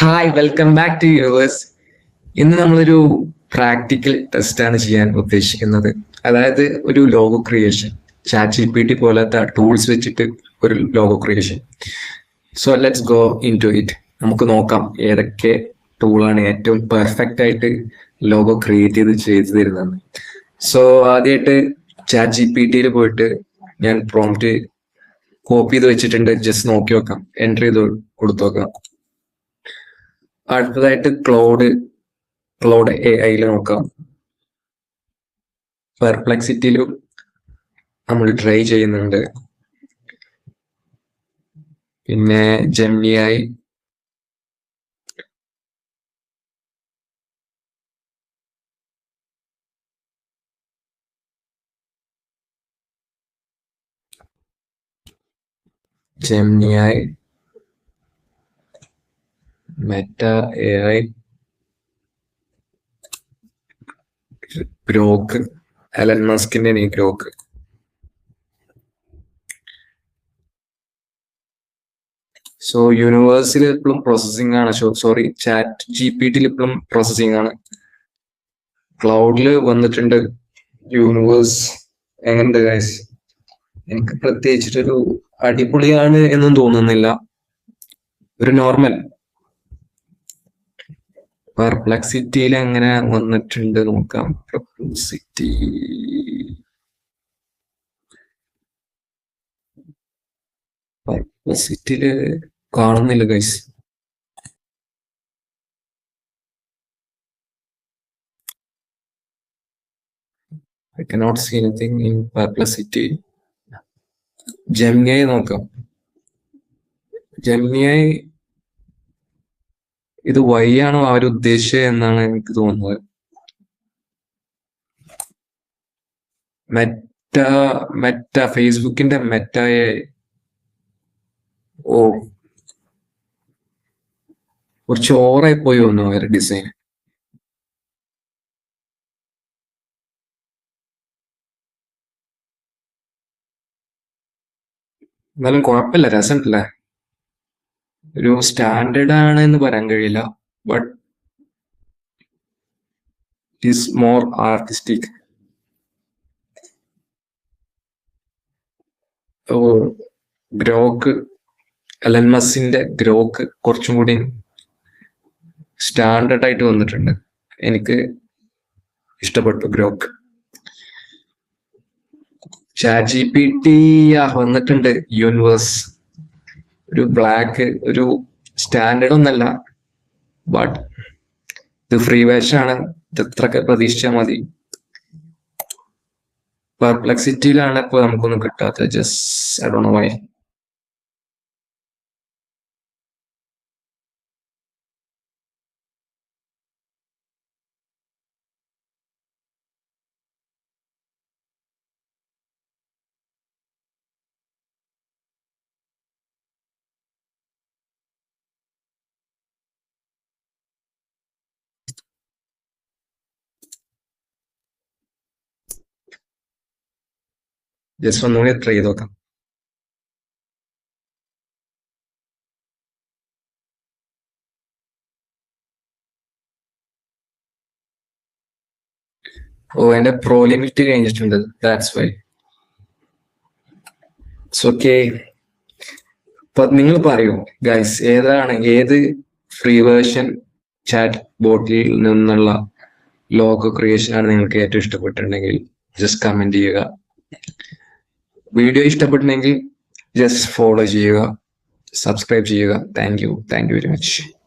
Hi welcome back to universe ഇന്ന് നമ്മളൊരു practical test ആണ് ചെയ്യാൻ ഉദ്ദേശിക്കുന്നത്. അതായത് ഒരു logo creation. Chat G P T പോലത്തെ ടൂൾസ് വെച്ചിട്ട് ഒരു logo creation. So let's go into it നമുക്ക് നോക്കാം ഏതൊക്കെ ടൂളാണ് ഏറ്റവും പെർഫെക്റ്റ് ആയിട്ട് ലോഗോ ക്രിയേറ്റ് ചെയ്ത് ചെയ്തു തരുന്നത്. സോ ആദ്യമായിട്ട് ചാറ്റ് ജി പി ടിയിൽ പോയിട്ട് ഞാൻ പ്രോംപ്റ്റ് കോപ്പി ചെയ്ത് വെച്ചിട്ടുണ്ട്. ജസ്റ്റ് നോക്കി നോക്കാം. എൻട്രി ചെയ്ത് കൊടുത്തു നോക്കാം. അടുത്തതായിട്ട് ക്ലോഡ് ക്ലോഡ് എ ഐയിൽ നോക്കാം. പെർപ്ലക്സിറ്റിയിലും നമ്മൾ ട്രൈ ചെയ്യുന്നുണ്ട്. പിന്നെ ജെമിനിയായി ജെമിനിയായി Meta A I Grok Elon മസ്കിന്റെ നീ ഗ്രോക്ക് സോ യൂണിവേഴ്സിൽ ഇപ്പോഴും പ്രോസസ്സിംഗ് ആണ്. സോറി ചാറ്റ് ജി പി ടിയിൽ ഇപ്പോഴും പ്രോസസ്സിംഗ് ആണ്. ക്ലൗഡിൽ വന്നിട്ടുണ്ട്. യൂണിവേഴ്സ് എങ്ങനെയുണ്ട് ഗൈസ് എനിക്ക് പ്രത്യേകിച്ചിട്ടൊരു അടിപൊളിയാണ് എന്നും തോന്നുന്നില്ല. ഒരു നോർമൽ പെർപ്ലക്സിറ്റിയിൽ അങ്ങനെ വന്നിട്ടുണ്ട് നോക്കാം. പെർപ്ലക്സിറ്റി പെർപ്ലക്സിറ്റിയിൽ കാണുന്നില്ല guys I cannot see anything in perplexity. ജെമിനിയായി നോക്കാം. ജെമിനിയായി ഇത് വൈ ആണോ അവർ ഉദ്ദേശിച്ചത് എന്നാണ് എനിക്ക് തോന്നുന്നത്. മെറ്റ മെറ്റ ഫേസ്ബുക്കിന്റെ മെറ്റയെ ഓ. കുറച്ച് ഓവറായി പോയി വന്നു അവരുടെ ഡിസൈൻ എന്നാലും കുഴപ്പമില്ല രസമുണ്ടല്ലേ? ഒരു സ്റ്റാൻഡേർഡ് ആണ് എന്ന് പറയാൻ കഴിയില്ല. But is more artistic Grok Elon മസിന്റെ Grok കുറച്ചും കൂടി സ്റ്റാൻഡേർഡ് ആയിട്ട് വന്നിട്ടുണ്ട്. എനിക്ക് ഇഷ്ടപ്പെട്ടു Grok chat G P T വന്നിട്ടുണ്ട്. യൂണിവേഴ്സ് ഒരു ബ്ലാക്ക് ഒരു സ്റ്റാൻഡേർഡ് ഒന്നല്ല. ബട്ട് ഇത് ഫ്രീ വേഷൻ ആണ്. ഇത് എത്രയൊക്കെ പ്രതീക്ഷിച്ചാൽ മതി. പെർപ്ലക്സിറ്റിയിലാണ് ഇപ്പൊ നമുക്കൊന്നും കിട്ടാത്തത്. Just I know why just ഒന്നുകൂടി ട്രൈ ചെയ്ത് നോക്കാം ഓ എന്റെ പ്രോ ലിമിറ്റ് കഴിഞ്ഞിട്ടുണ്ട് ദാറ്റ്സ് വൈ ഇറ്റ്സ് ഓക്കെ നിങ്ങൾ പറയൂ. ഗൈസ് ഏതാണ് ഏത് ഫ്രീ വേർഷൻ ചാറ്റ് ബോട്ടിൽ നിന്നുള്ള ലോഗോ ക്രിയേഷൻ ആണ് നിങ്ങൾക്ക് ഏറ്റവും ഇഷ്ടപ്പെട്ടിട്ടുണ്ടെങ്കിൽ ജസ്റ്റ് കമന്റ് ചെയ്യുക. വീഡിയോ ഇഷ്ടപ്പെട്ടിട്ടുണ്ടെങ്കിൽ ജസ്റ്റ് ഫോളോ ചെയ്യുക സബ്സ്ക്രൈബ് ചെയ്യുക. Thank you thank you very much